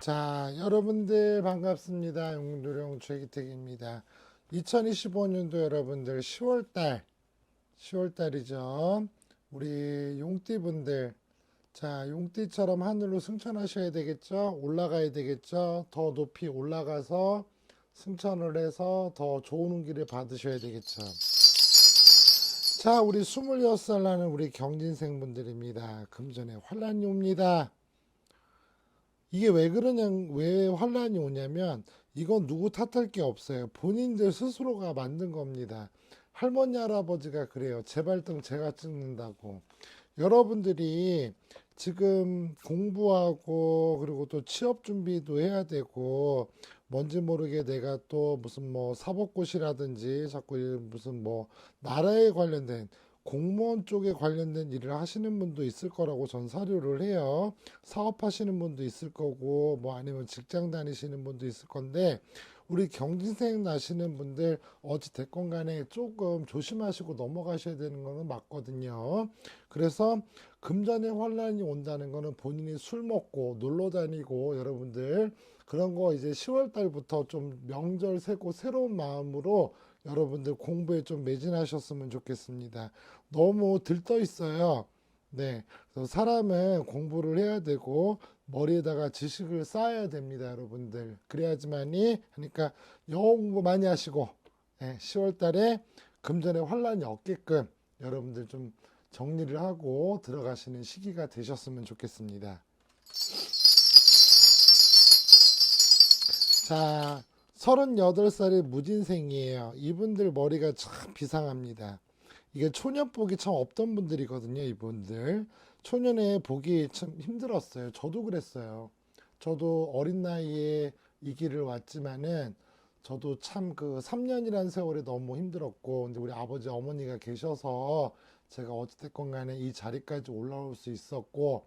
자, 여러분들 반갑습니다. 용두령 최기택입니다. 2025년도 여러분들 10월달, 10월달이죠. 우리 용띠분들, 자, 용띠처럼 하늘로 승천하셔야 되겠죠? 올라가야 되겠죠? 더 높이 올라가서 승천을 해서 더 좋은 운기를 받으셔야 되겠죠. 자, 우리 26살 나는 우리 경진생분들입니다. 금전에 환란이 옵니다. 이게 왜 그러냐, 왜 환란이 오냐면, 이건 누구 탓할 게 없어요. 본인들 스스로가 만든 겁니다. 할머니, 할아버지가 그래요. 제 발등 제가 찍는다고. 여러분들이 지금 공부하고, 그리고 또 취업 준비도 해야 되고, 뭔지 모르게 내가 또 무슨 뭐 사법고시라든지 자꾸 무슨 뭐 나라에 관련된 공무원 쪽에 관련된 일을 하시는 분도 있을 거라고 전 사료를 해요. 사업하시는 분도 있을 거고, 뭐 아니면 직장 다니시는 분도 있을 건데, 우리 경진생 나시는 분들 어찌 됐건 간에 조금 조심하시고 넘어가셔야 되는 거는 맞거든요. 그래서 금전의 환란이 온다는 거는 본인이 술 먹고 놀러 다니고 여러분들 그런 거 이제 10월 달부터 좀 명절 세고 새로운 마음으로 여러분들 공부에 좀 매진하셨으면 좋겠습니다. 너무 들떠 있어요. 네. 사람은 공부를 해야 되고 머리에다가 지식을 쌓아야 됩니다, 여러분들. 그래야지만이 하니까 영어 공부 많이 하시고 네, 10월 달에 금전에 환란이 없게끔 여러분들 좀 정리를 하고 들어가시는 시기가 되셨으면 좋겠습니다. 자, 38살의 무진생이에요. 이분들 머리가 참 비상합니다. 이게 초년 복이 참 없던 분들이거든요, 이분들. 초년에 보기 참 힘들었어요. 저도 그랬어요. 저도 어린 나이에 이 길을 왔지만은 저도 참 그 3년이라는 세월이 너무 힘들었고, 근데 우리 아버지 어머니가 계셔서 제가 어찌됐건 간에 이 자리까지 올라올 수 있었고,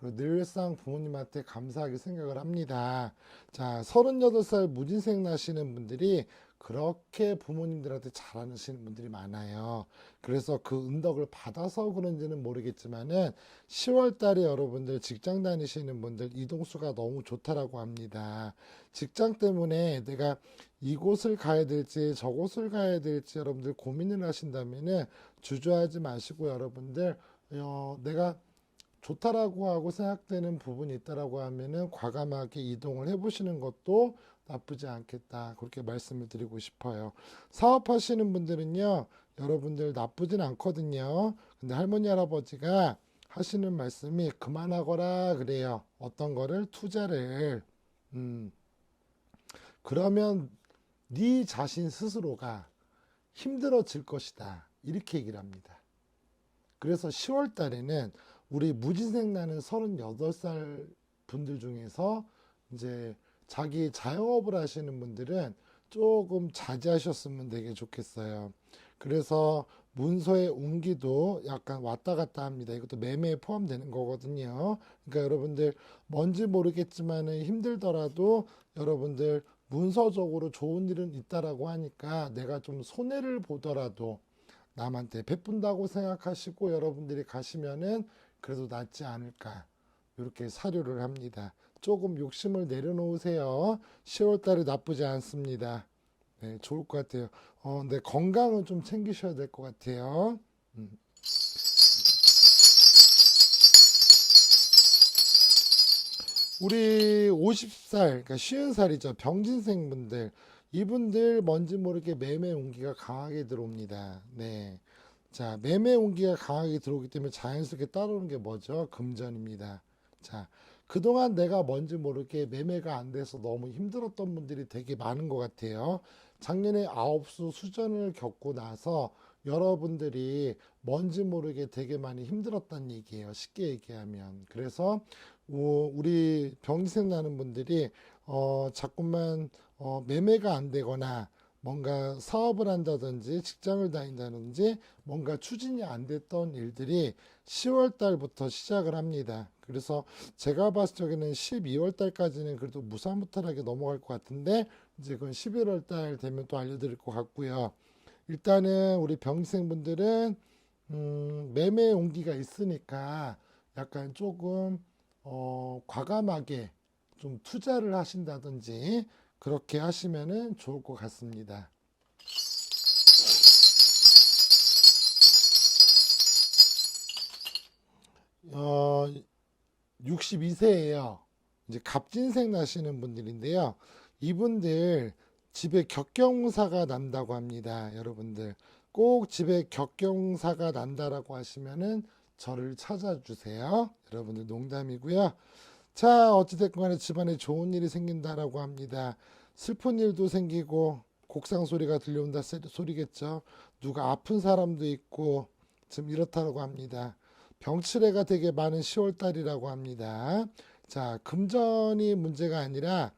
그리고 늘상 부모님한테 감사하게 생각을 합니다. 자, 38살 무진생 나시는 분들이 그렇게 부모님들한테 잘하시는 분들이 많아요. 그래서 그 은덕을 받아서 그런지는 모르겠지만은 10월 달에 여러분들 직장 다니시는 분들 이동수가 너무 좋다라고 합니다. 직장 때문에 내가 이곳을 가야 될지 저곳을 가야 될지 여러분들 고민을 하신다면은 주저하지 마시고 여러분들 어, 내가 좋다라고 하고 생각되는 부분이 있다라고 하면은 과감하게 이동을 해보시는 것도 나쁘지 않겠다. 그렇게 말씀을 드리고 싶어요. 사업하시는 분들은요, 여러분들 나쁘진 않거든요. 근데 할머니, 할아버지가 하시는 말씀이 그만하거라 그래요. 어떤 거를 투자를, 음, 그러면 네 자신 스스로가 힘들어질 것이다. 이렇게 얘기를 합니다. 그래서 10월 달에는 우리 무진생 나는 38살 분들 중에서 이제 자기 자영업을 하시는 분들은 조금 자제하셨으면 되게 좋겠어요. 그래서 문서의 운기도 약간 왔다 갔다 합니다. 이것도 매매에 포함되는 거거든요. 그러니까 여러분들 뭔지 모르겠지만은 힘들더라도 여러분들 문서적으로 좋은 일은 있다라고 하니까 내가 좀 손해를 보더라도 남한테 베푼다고 생각하시고 여러분들이 가시면은 그래도 낫지 않을까 이렇게 사료를 합니다. 조금 욕심을 내려놓으세요. 10월 달에 나쁘지 않습니다. 네, 좋을 것 같아요. 어, 네, 건강은 좀 챙기셔야 될 것 같아요. 음. 우리 50살, 그러니까 50살이죠. 병진생분들. 이분들 뭔지 모르게 매매 온기가 강하게 들어옵니다. 네. 자, 매매 온기가 강하게 들어오기 때문에 자연스럽게 따라오는 게 뭐죠? 금전입니다. 자, 그동안 내가 뭔지 모르게 매매가 안 돼서 너무 힘들었던 분들이 되게 많은 것 같아요. 작년에 아홉수 수전을 겪고 나서 여러분들이 뭔지 모르게 되게 많이 힘들었다는 얘기예요. 쉽게 얘기하면. 그래서 우리 병생 나는 분들이 어 자꾸만 어 매매가 안 되거나 뭔가 사업을 한다든지 직장을 다닌다든지 뭔가 추진이 안 됐던 일들이 10월 달부터 시작을 합니다. 그래서 제가 봤을 적에는 12월 달까지는 그래도 무사무탈하게 넘어갈 것 같은데 이제 그건 11월 달 되면 또 알려드릴 것 같고요. 일단은 우리 병생분들은 음, 매매 온기가 있으니까 약간 조금 어, 과감하게 좀 투자를 하신다든지 그렇게 하시면은 좋을 것 같습니다. 어, 62세예요. 이제 갑진생 나시는 분들인데요. 이분들 집에 격경사가 난다고 합니다. 여러분들 꼭 집에 격경사가 난다라고 하시면은 저를 찾아주세요. 여러분들 농담이고요. 자, 어찌됐건 간에 집안에 좋은 일이 생긴다라고 합니다. 슬픈 일도 생기고 곡상 소리가 들려온다 세- 소리겠죠. 누가 아픈 사람도 있고 지금 이렇다고 합니다. 병치레가 되게 많은 10월 달이라고 합니다. 자, 금전이 문제가 아니라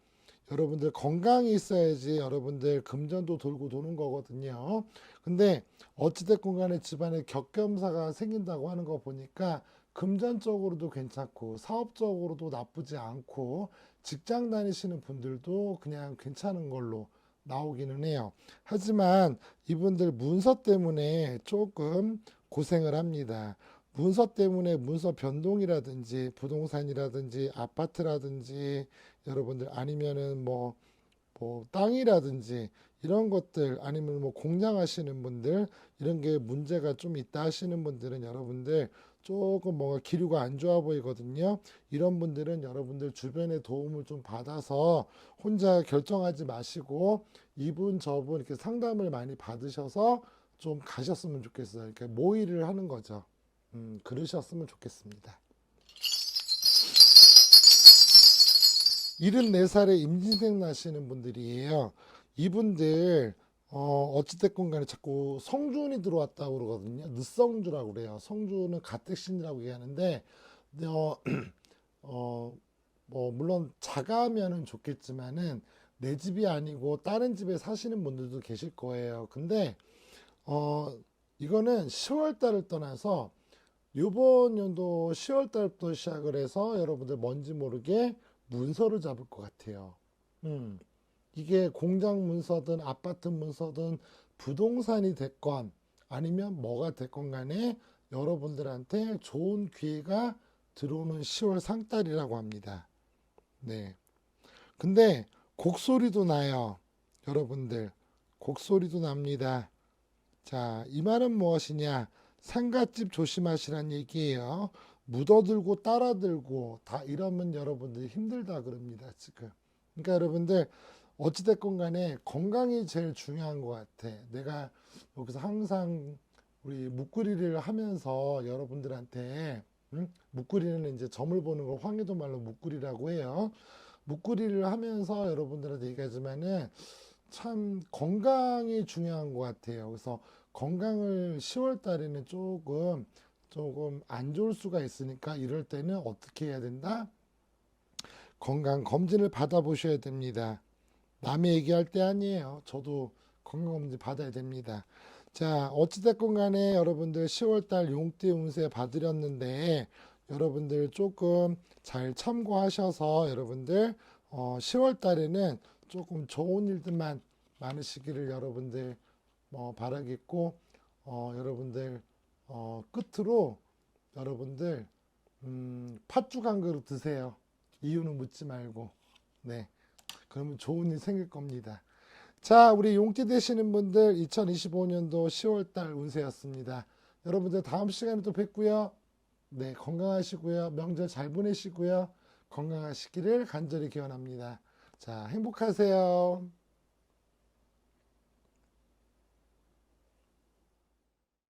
여러분들 건강이 있어야지 여러분들 금전도 돌고 도는 거거든요. 근데 어찌됐건 간에 집안에 격겸사가 생긴다고 하는 거 보니까 금전적으로도 괜찮고 사업적으로도 나쁘지 않고 직장 다니시는 분들도 그냥 괜찮은 걸로 나오기는 해요. 하지만 이분들 문서 때문에 조금 고생을 합니다. 문서 때문에 문서 변동이라든지 부동산이라든지 아파트라든지 여러분들 아니면은 뭐, 뭐 땅이라든지 이런 것들 아니면 뭐 공장하시는 분들 이런 게 문제가 좀 있다 하시는 분들은 여러분들 조금 뭔가 기류가 안 좋아 보이거든요. 이런 분들은 여러분들 주변의 도움을 좀 받아서 혼자 결정하지 마시고 이분 저분 이렇게 상담을 많이 받으셔서 좀 가셨으면 좋겠어요. 이렇게 모의를 하는 거죠. 음, 그러셨으면 좋겠습니다. 74살에 임진생 나시는 분들이에요. 이분들 어, 어찌됐건 간에 자꾸 성준이 들어왔다고 그러거든요. 늦성주라고 그래요. 성주는 가택신이라고 얘기하는데 어, 어, 뭐 물론 자가면은 좋겠지만은 내 집이 아니고 다른 집에 사시는 분들도 계실 거예요. 근데 어, 이거는 10월 달을 떠나서 요번 연도 10월 달부터 시작을 해서 여러분들 뭔지 모르게 문서를 잡을 것 같아요. 음, 이게 공장 문서든 아파트 문서든 부동산이 됐건 아니면 뭐가 됐건 간에 여러분들한테 좋은 기회가 들어오는 10월 상달이라고 합니다. 네. 근데 곡소리도 나요. 여러분들. 곡소리도 납니다. 자, 이 말은 무엇이냐? 상갓집 조심하시란 얘기예요. 묻어들고 따라들고 다 이러면 여러분들 힘들다 그럽니다, 지금. 그러니까 여러분들 어찌됐건 간에 건강이 제일 중요한 것 같아. 내가 여기서 항상 우리 묵구리를 하면서 여러분들한테 응? 묵구리는 이제 점을 보는 걸 황해도 말로 묵구리라고 해요. 묵구리를 하면서 여러분들한테 얘기하지만은 참 건강이 중요한 것 같아요. 그래서 건강을 10월 달에는 조금 조금 안 좋을 수가 있으니까 이럴 때는 어떻게 해야 된다? 건강 검진을 받아보셔야 됩니다. 남의 얘기할 때 아니에요. 저도 건강 검진 받아야 됩니다. 자, 어찌됐건 간에 여러분들 10월 달 용띠 운세 봐드렸는데 여러분들 조금 잘 참고하셔서 여러분들 어, 10월 달에는 조금 좋은 일들만 많으시기를 여러분들 어, 바라겠고 어, 여러분들 어, 끝으로 여러분들 음, 팥죽 한 그릇 드세요. 이유는 묻지 말고 네 그러면 좋은 일 생길 겁니다. 자 우리 용띠 되시는 분들 2025년도 10월달 운세였습니다. 여러분들 다음 시간에 또 뵙고요. 네 건강하시고요. 명절 잘 보내시고요. 건강하시기를 간절히 기원합니다. 자 행복하세요.